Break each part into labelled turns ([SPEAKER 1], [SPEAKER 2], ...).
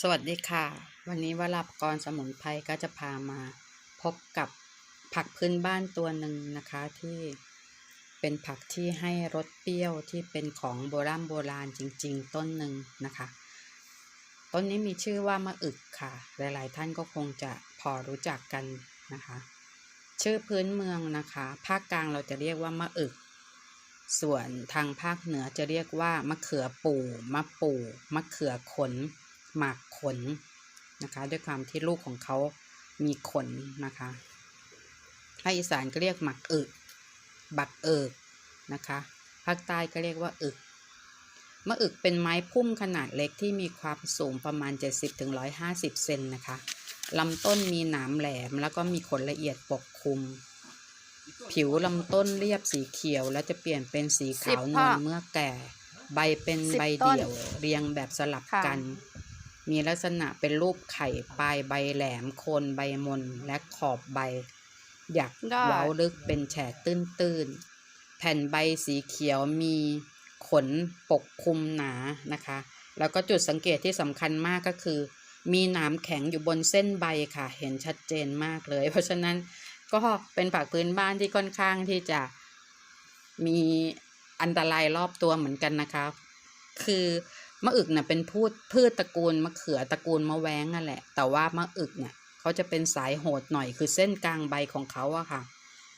[SPEAKER 1] สวัสดีค่ะ วันนี้วราปกรณ์สมุนไพรก็จะพามาพบกับผักพื้นบ้านตัวหนึ่งนะคะที่เป็นผักที่ให้รสเปรี้ยวที่เป็นของโบราณโบราณจริง ๆ ต้นหนึ่งนะคะ ต้นนี้มีชื่อว่ามะอึกค่ะ หลาย ๆ ท่านก็คงจะพอรู้จักกันนะคะ ชื่อพื้นเมืองนะคะ ภาคกลางเราจะเรียกว่ามะอึก ส่วนทางภาคเหนือจะเรียกว่ามะเขือปู่มะปู่มะเขือขน หมากขนนะคะ ด้วยความที่ลูกของเขามีขนนะคะภาคอีสานก็เรียกหมักอึกบักเอิกนะคะภาคใต้ก็เรียกว่าอึกมะอึกเป็นไม้พุ่มขนาดเล็กที่มีความสูงประมาณ 70-150 เซนนะคะลำต้นมีหนามแหลมแล้วก็มีขนละเอียดปกคลุม ผิวลำต้นเรียบสีเขียว แล้วจะเปลี่ยนเป็นสีขาวนวลเมื่อแก่ ใบเป็น
[SPEAKER 2] สิบ
[SPEAKER 1] ใบ
[SPEAKER 2] ต้น
[SPEAKER 1] เดี่ยว เรียงแบบสลับ
[SPEAKER 2] ค่ะ
[SPEAKER 1] กัน มีลักษณะเป็นรูปไข่ปลายใบแหลมโคนใบมนและขอบใบอยากเว้าลึกเป็นแฉกตื้นๆ แผ่นใบสีเขียวมีขนปกคลุมหนานะคะ แล้วก็จุดสังเกตที่สำคัญมากก็คือ มีหนามแข็งอยู่บนเส้นใบค่ะ เห็นชัดเจนมากเลย เพราะฉะนั้นก็เป็นผักพื้นบ้านที่ค่อนข้างที่จะมีอันตรายรอบตัวเหมือนกันนะคะ คือ มะอึกเนี่ยเป็นพืชพืชตระกูลมะเขือตระกูลมะแว้งนั่นแหละ แต่ว่ามะอึกเนี่ยเขาจะเป็นสายโหดหน่อยคือเส้นกลางใบของเขาอะค่ะ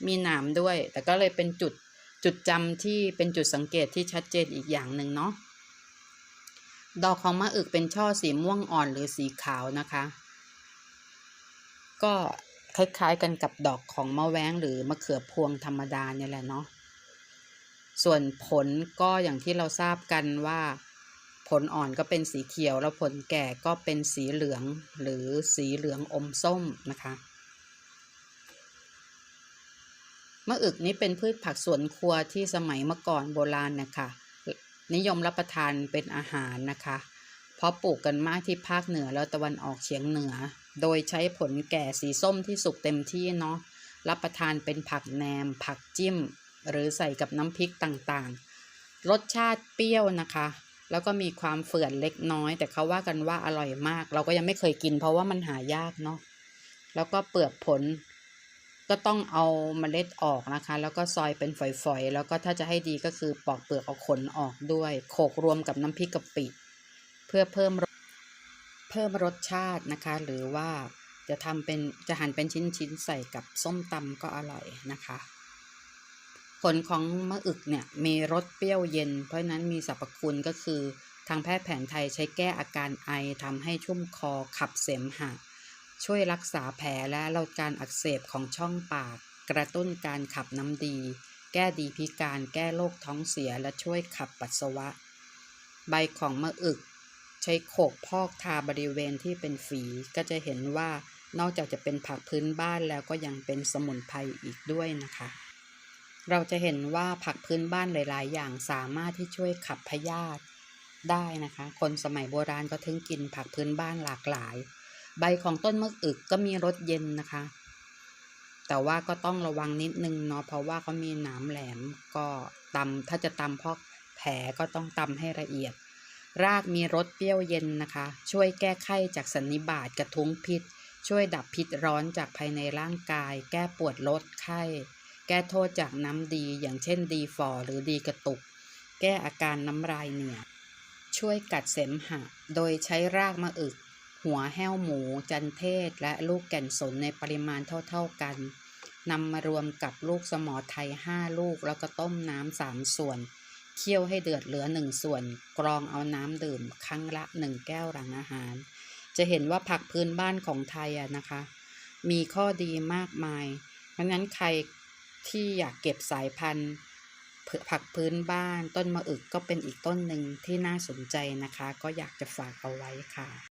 [SPEAKER 1] มีหนามด้วย แต่ก็เลยเป็นจุดจุดจำที่เป็นจุดสังเกตที่ชัดเจนอีกอย่างหนึ่งเนาะดอกของมะอึกเป็นช่อสีม่วงอ่อนหรือสีขาวนะคะ ก็คล้ายๆกันกับดอกของมะแว้งหรือมะเขือพวงธรรมดาเนี่ยแหละเนาะส่วนผลก็อย่างที่เราทราบกันว่า ผลอ่อนก็เป็นสีเขียว แล้วผลแก่ก็เป็นสีเหลืองหรือสีเหลืองอมส้มนะคะมะอึกนี้เป็นพืชผักสวนครัวที่สมัยเมื่อก่อนโบราณนะคะนิยมรับประทานเป็นอาหารนะคะ เพราะปลูกกันมากที่ภาคเหนือแล้วตะวันออกเฉียงเหนือ โดยใช้ผลแก่สีส้มที่สุกเต็มที่เนาะรับประทานเป็นผักแหนม ผักจิ้ม หรือใส่กับน้ำพริกต่างๆ รสชาติเปรี้ยวนะคะ แล้วก็มีความเฝื่อนเล็กน้อย แต่เขาว่ากันว่าอร่อยมาก เราก็ยังไม่เคยกิน เพราะว่ามันหายากเนาะแล้วก็เปลือกผล ก็ต้องเอาเมล็ดออกนะคะ แล้วก็ซอยเป็นฝอยๆ แล้วก็ถ้าจะให้ดีก็คือปอกเปลือกเอาขนออกด้วย โขกรวมกับน้ำพริกกะปิ เพื่อเพิ่มเพิ่มรสชาตินะคะ หรือว่าจะทำเป็นจะหั่นเป็นชิ้นๆใส่กับส้มตำก็อร่อยนะคะ ผลของมะอึกเนี่ยมีรสเปรี้ยวเย็น เพราะนั้นมีสรรพคุณก็คือ ทางแพทย์แผนไทยใช้แก้อาการไอทำให้ชุ่มคอขับเสมหะ ช่วยรักษาแผลและลดการอักเสบของช่องปาก กระตุ้นการขับน้ำดี แก้ดีพิการแก้โรคท้องเสียและช่วยขับปัสสาวะ ใบของมะอึก ใช้โขกพอกทาบริเวณที่เป็นฝีก็จะเห็นว่านอกจากจะเป็นผักพื้นบ้านแล้วก็ยังเป็นสมุนไพรอีกด้วยนะคะ เราจะเห็นว่าผักพื้นบ้านหลาย ๆ อย่างสามารถที่ช่วยขับพยาธิได้นะคะ คนสมัยโบราณก็ถึงกินผักพื้นบ้านหลากหลาย ใบของต้นมะอึกก็มีรสเย็นนะคะ แต่ว่าก็ต้องระวังนิดนึงเนาะเพราะว่าเขามีหนามแหลมก็ตำถ้าจะตำพอกแผลก็ต้องตำให้ละเอียด รากมีรสเปรี้ยวเย็นนะคะ ช่วยแก้ไข้จากสันนิบาตกระทุ้งพิษ ช่วยดับพิษร้อนจากภายในร่างกาย แก้ปวดลดไข้ แก้โทษจากน้ำดีอย่างเช่นดีฟอหรือดีกระตุก แก้อาการน้ำลายเหนียวช่วยกัดเสมหะ โดยใช้รากมะอึก หัวแห้วหมู จันเทศ และลูกแก่นสนในปริมาณเท่าๆกันนำมารวมกับลูกสมอไทย 5 ลูกแล้วก็ต้มน้ำสามส่วน เคี่ยวให้เดือดเหลือหนึ่งส่วน กรองเอาน้ำดื่ม ครั้งละหนึ่งแก้วหลังอาหาร จะเห็นว่าผักพื้นบ้านของไทยอะนะคะ มีข้อดีมากมาย เพราะฉะนั้นใคร ที่อยากเก็บสายพันธุ์ผักพื้นบ้านต้นมะอึกก็เป็นอีกต้นหนึ่งที่น่าสนใจนะคะ ก็อยากจะฝากเอาไว้ค่ะ